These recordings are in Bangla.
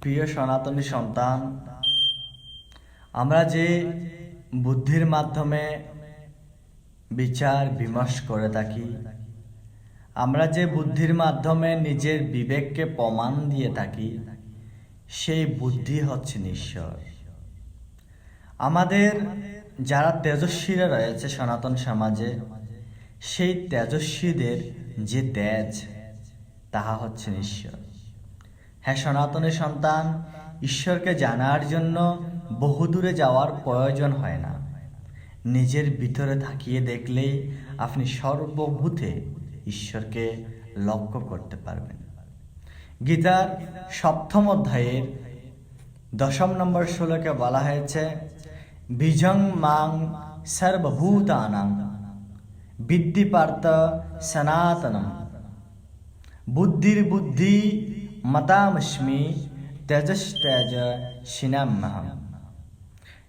প্রিয় সনাতনী সন্তান, আমরা যে বুদ্ধির মাধ্যমে বিচার বিমর্শ করে থাকি, আমরা যে বুদ্ধির মাধ্যমে নিজের বিবেককে প্রমাণ দিয়ে থাকি, সেই বুদ্ধি হচ্ছে ঈশ্বর আমাদের যারা তেজস্বীরা রয়েছে সনাতন সমাজে, সেই তেজস্বীদের যে তেজ, তাহা হচ্ছে ঈশ্বর হ্যাঁ সনাতনের সন্তান, ঈশ্বরকে জানার জন্য বহুদূরে যাওয়ার প্রয়োজন হয় না। নিজের ভিতরে থাকিয়ে দেখলেই আপনি সর্বভূতে ঈশ্বরকে লক্ষ্য করতে পারবেন। গীতার সপ্তম অধ্যায়ের দশম নম্বর শ্লোকে বলা হয়েছে, বিজং মাং সর্বভূতানাং বিদ্যি পার্থ সনাতনম। বুদ্ধির বুদ্ধি মতামস্মি তেজস্তেজ সিনাম্যহম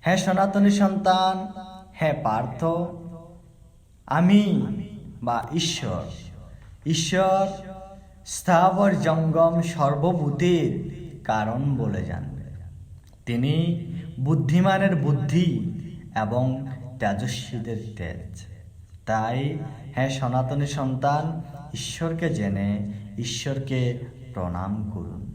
হ্যাঁ সনাতনী সন্তান হ্যাঁ পার্থ, আমি বা ঈশ্বর ঈশ্বর স্থাবর জঙ্গম সর্বভূতির কারণ বলে জানবে। তিনি বুদ্ধিমানের বুদ্ধি এবং তেজস্বীদের তেজ। তাই হ্যাঁ সনাতনী সন্তান, ঈশ্বরকে জেনে, ঈশ্বরকে প্রণাম করুন।